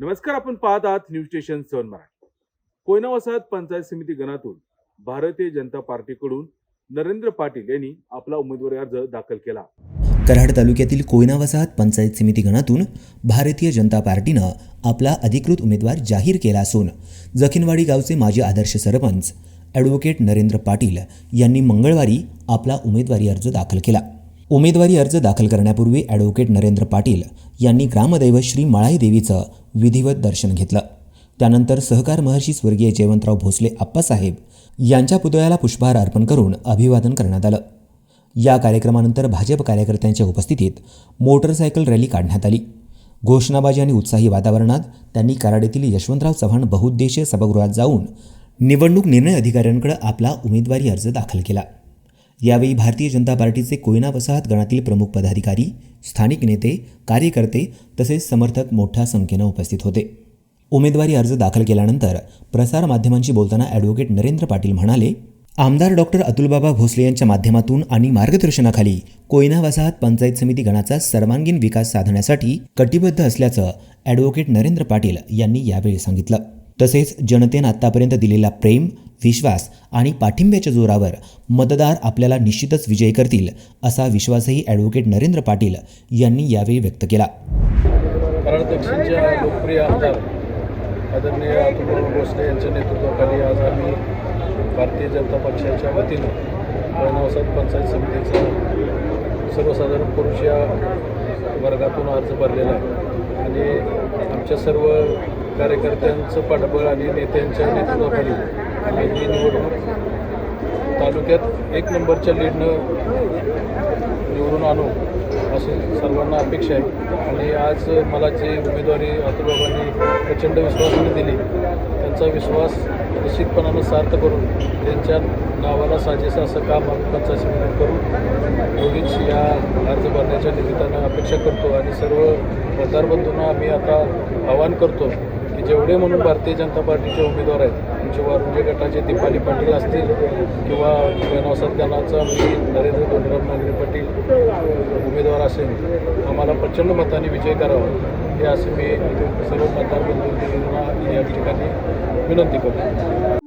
नमस्कार आपण पाहत आहात news station seven Marathi. Koyna वसाहत पंचायत समिती गणातून भारतीय जनता पार्टीकडून नरेंद्र पाटील यांनी आपला उमेदवारी अर्ज दाखल केला. कराड तालुक्यातील कोयना वसाहत पंचायत समिती गणातून भारतीय जनता पार्टीनं आपला अधिकृत उमेदवार जाहीर केला असून जखिनवाडी गावचे माजी आदर्श सरपंच ॲडव्होकेट नरेंद्र पाटील यांनी मंगळवारी आपला उमेदवारी अर्ज दाखल केला. उमेदवारी अर्ज दाखल करण्यापूर्वी ॲडव्होकेट नरेंद्र पाटील यांनी ग्रामदैवत श्री माळाई देवीचं विधिवत दर्शन घेतलं. त्यानंतर सहकार महर्षी स्वर्गीय जयवंतराव भोसले आप्पासाहेब यांच्या पुतळ्याला पुष्पहार अर्पण करून अभिवादन करण्यात आलं. या कार्यक्रमानंतर भाजप कार्यकर्त्यांच्या उपस्थितीत मोटरसायकल रॅली काढण्यात आली. घोषणाबाजी आणि उत्साही वातावरणात त्यांनी कराडेतील यशवंतराव चव्हाण बहुउद्देशीय सभागृहात जाऊन निवडणूक निर्णय अधिकाऱ्यांकडे आपला उमेदवारी अर्ज दाखल केला. यावेळी भारतीय जनता पार्टीचे कोयना वसाहत गणातील प्रमुख पदाधिकारी स्थानिक नेते कार्यकर्ते तसेच समर्थक मोठ्या संख्येनं उपस्थित होते. उमेदवारी अर्ज दाखल केल्यानंतर प्रसारमाध्यमांशी बोलताना ॲडव्होकेट नरेंद्र पाटील म्हणाले आमदार डॉक्टर अतुलबाबा भोसले यांच्या माध्यमातून आणि मार्गदर्शनाखाली कोयना वसाहत पंचायत समिती गणाचा सर्वांगीण विकास साधण्यासाठी कटिबद्ध असल्याचं ॲडव्होकेट नरेंद्र पाटील यांनी यावेळी सांगितलं. तसेच जनतेनं आत्तापर्यंत दिलेला प्रेम विश्वास आणि पाठिंब्याच्या जोरावर मतदार आपल्याला निश्चितच विजयी करतील असा विश्वासही ॲडव्होकेट नरेंद्र पाटील यांनी यावेळी व्यक्त केला. दक्षिणच्या लोकप्रिय आमदार आदरणीय अतुलभाऊ भोसले यांच्या नेतृत्वाखाली आज आम्ही भारतीय जनता पक्षाच्या वतीनं वसाहत पंचायत समितीचा सर्वसाधारण पुरुष या वर्गातून अर्ज भरलेला आहे. आणि आमच्या सर्व कार्यकर्त्यांचं पाठबळ आणि नेत्यांच्या नेतृत्वाखाली आम्ही ही निवडणूक तालुक्यात एक नंबरच्या लीडनं निवडून आणू असं सर्वांना अपेक्षा आहे. आणि आज मला जी उमेदवारी अतुलबाबांनी प्रचंड विश्वासाने दिली त्यांचा विश्वास निश्चितपणानं सार्थ करून त्यांच्या नावाला साजेसं असं काम आम्ही पंचायत करू एवढीच या अर्ज भरण्याच्या निमित्तानं अपेक्षा करतो आणि सर्व मतदारबंधूंना आम्ही आता आवाहन करतो. जेवढे म्हणून भारतीय जनता पार्टीचे उमेदवार आहेत आमचे वारुंजे गटाचे दीपाली पाटील असतील किंवा वसाहत गणाचा मी नरेंद्र धोंडराम नांगरे पाटील उमेदवार असेल आम्हाला प्रचंड मताने विजय करावा. हे असे मी सर्व मतदार बंधू या ठिकाणी विनंती करतो.